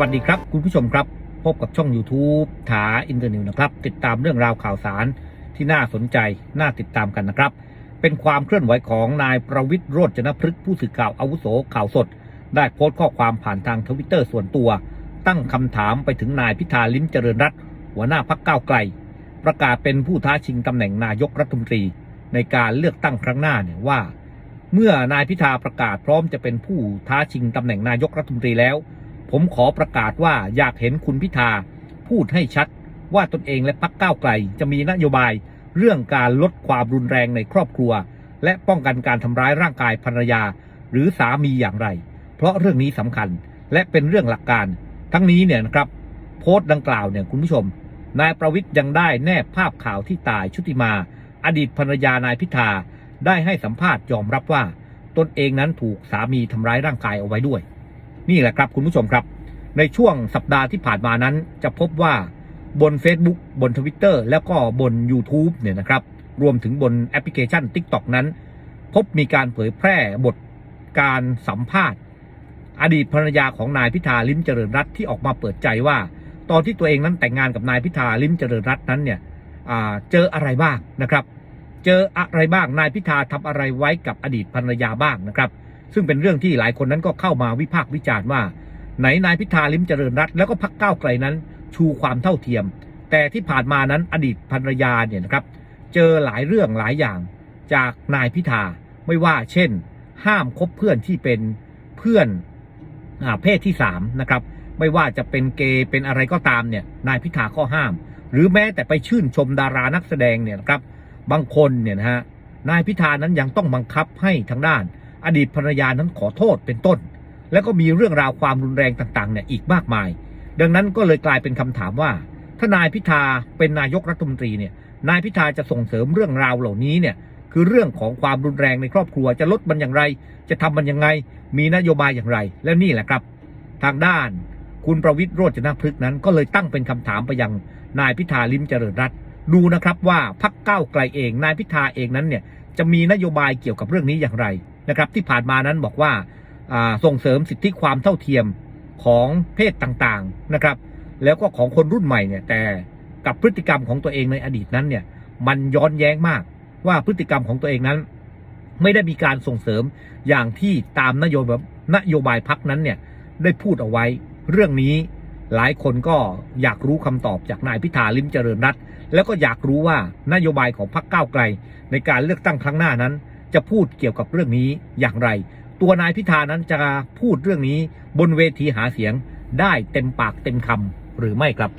วัสดีครับ คุณผู้ชมครับ พบกับช่อง YouTube ถาอินเตอร์นิวนะครับ ติดตามเรื่องราวข่าวสารที่น่าสนใจ น่าติดตามกันนะครับ เป็นความเคลื่อนไหวของนายประวิทย์โรจนพฤกษ์ผู้สื่อข่าวอาวุโสข่าวสด ได้โพสต์ข้อความผ่านทางทวิตเตอร์ส่วนตัว ตั้งคำถามไปถึงนายพิธาลิ้มเจริญรัตน์หัวหน้าพักก้าวไกล ประกาศเป็นผู้ท้าชิงตำแหน่งนายกรัฐมนตรี ในการเลือกตั้งครั้งหน้าเนี่ยว่า เมื่อนายพิธาประกาศพร้อมจะเป็นผู้ท้าชิงตำแหน่งนายกรัฐมนตรีแล้ว ผมขอประกาศว่าอยากเห็นคุณพิธาพูดให้ชัด ว่าตนเองและพรรคก้าวไกล จะมีนโยบายเรื่องการลดความรุนแรงในครอบครัว และป้องกันการทำร้ายร่างกายภรรยา หรือสามีอย่างไร เพราะเรื่องนี้สำคัญและเป็นเรื่องหลักการ ทั้งนี้เนี่ยนะครับโพสต์ดังกล่าวเนี่ยคุณผู้ชม นายประวิทย์ยังได้แนบภาพข่าวที่ตายชุติมา อดีตภรรยานายพิธาได้ให้สัมภาษณ์ยอมรับว่า ตนเองนั้นถูกสามีทำร้ายร่างกายเอาไว้ด้วย นี่แหละครับคุณผู้ชมครับ ในช่วงสัปดาห์ที่ผ่านมานั้น จะพบว่าบน Facebook บน Twitter แล้วก็บน YouTube เนี่ยนะครับ รวมถึงบนแอปพลิเคชัน TikTok นั้น พบมีการเผยแพร่บทการสัมภาษณ์ อดีตภรรยาของนายพิธาลิมเจริญรัตน์ที่ออกมาเปิดใจว่า ตอนที่ตัวเองนั้นแต่งงานกับนายพิธาลิมเจริญรัตน์นั้นเนี่ยเจออะไรบ้างนะครับ เจออะไรบ้างนายพิธาทำอะไรไว้กับอดีตภรรยาบ้างนะครับ ซึ่งเป็นเรื่องที่หลายคนนั้นก็เข้ามาวิพากษ์วิจารณ์ว่า ไหนนายพิธาลิ้มเจริญรัตน์แล้วก็พักก้าวไกลนั้น ชูความเท่าเทียม แต่ที่ผ่านมานั้นอดีตภรรยาเนี่ยนะครับ เจอหลายเรื่องหลายอย่างจากนายพิธาไม่ว่าเช่น ห้ามคบเพื่อนที่เป็นเพื่อนอเพศที่สามนะครับไม่ว่าจะเป็นเกย์เป็นอะไรก็ตามเนี่ยนายพิธาข้อห้าม หรือแม้แต่ไปชื่นชมดารานักแสดงเนี่ยนะครับบางคนเนี่ยนะฮะนายพิธานั้นยังต้องบังคับให้ทางด้าน อดีตภรรยานั้นขอโทษเป็นต้น แล้วก็มีเรื่องราวความรุนแรงต่างๆเนี่ยอีกมากมาย ดังนั้นก็เลยกลายเป็นคำถามว่า ถ้านายพิธาเป็นนายกรัฐมนตรีเนี่ยนายพิธาจะส่งเสริมเรื่องราวเหล่านี้เนี่ยคือเรื่องของความรุนแรงในครอบครัวจะลดมันอย่างไร จะทำมันยังไง มีนโยบายอย่างไร และนี่แหละครับ ทางด้านคุณประวิตรโรจนพฤกษ์นั้น ก็เลยตั้งเป็นคำถามไปยังนายพิธาลิมเจริญรัตน์ดูนะครับว่าพักเก้าไกลเอง นายพิธาเองนั้นเนี่ยจะมีนโยบายเกี่ยวกับเรื่องนี้อย่างไร นะครับที่ผ่านมานั้นบอกว่าส่งเสริมสิทธิความเท่าเทียมของเพศต่างๆนะครับ แล้วก็ของคนรุ่นใหม่เนี่ยแต่กับพฤติกรรมของตัวเองในอดีตนั้นเนี่ยมันย้อนแย้งมากว่าพฤติกรรมของตัวเองนั้น ไม่ได้มีการส่งเสริมอย่างที่ตามนโยบายนโยบายพักนั้นเนี่ยได้พูดเอาไว้ เรื่องนี้หลายคนก็อยากรู้คำตอบจากนายพิธาลิมเจริญรัตแล้วก็อยากรู้ว่านโยบายของพรรคก้าวไกล ในการเลือกตั้งครั้งหน้านั้น จะพูดเกี่ยวกับเรื่องนี้อย่างไร ตัวนายพิธานั้นจะพูดเรื่องนี้บนเวทีหาเสียงได้เต็มปากเต็มคำหรือไม่ครับ